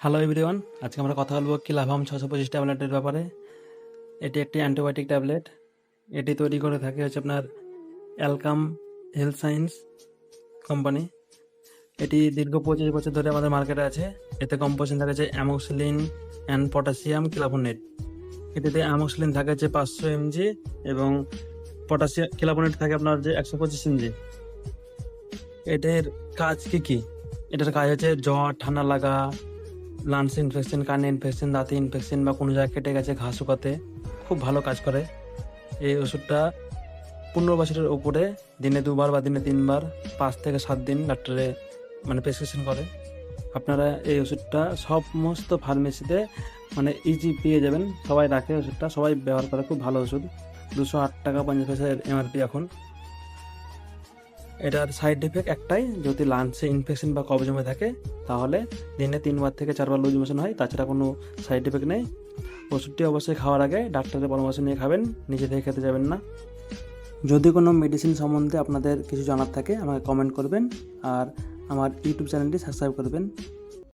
Hello everyone আজকে আমরা কথা বলব কিলাভাম ছশো পঁচিশ ট্যাবলেটের ব্যাপারে। এটি একটি অ্যান্টিবায়োটিক ট্যাবলেট। এটি তৈরি করে থাকে হচ্ছে আপনার অ্যালকাম হেলথ সায়েন্স কোম্পানি। এটি দীর্ঘ পঁচিশ বছর ধরে আমাদের মার্কেটে আছে। এতে কম্পোজিশন থাকে যে অ্যামোক্সিলিন অ্যান্ড পটাশিয়াম ক্লাভোনেট। এটিতে অ্যামোক্সিলিন থাকে যে পাঁচশো এমজি এবং পটাশিয়াম ক্লাভোনেট থাকে আপনার যে একশো পঁচিশ এমজি। এটার কাজ কি কি? এটার কাজ হচ্ছে জ্বর, ঠান্ডা লাগা লাংস ইনফেকশন কানে ইনফেকশন দাঁতে ইনফেকশন বা কোনো জায়গায় কেটে গেছে ঘা শুকাতে, খুব ভালো কাজ করে। এই ওষুধটা পনেরো বছরের উপরে দিনে দুবার বা দিনে তিনবার, পাঁচ থেকে সাত দিন ডাক্তারে মানে প্রেসক্রিপশন করে। আপনারা এই ওষুধটা সমস্ত ফার্মেসিতে মানে ইজি পেয়ে যাবেন। সবাই রাখে ওষুধটা, সবাই ব্যবহার করে, খুব ভালো ওষুধ। দুশো আট টাকা পঞ্চাশ পয়সা এমআরপি এখন। এটার সাইড এফেক্ট একটাই, যদি লাঞ্চে ইনফেকশন বা কব জমে থাকে, তাহলে দিনে তিনবার থেকে চারবার লুজ মোশন হয়, তাছাড়া কোনো সাইড এফেক্ট নেই। ওষুধটি অবশ্যই খাওয়ার আগে ডাক্তারের পরামর্শ নিয়ে খাবেন, নিজে থেকে খেতে যাবেন না। যদি কোনো মেডিসিন সম্বন্ধে আপনাদের কিছু জানার থাকে, আমাকে কমেন্ট করবেন, আর আমার ইউটিউব চ্যানেলটি সাবস্ক্রাইব করবেন।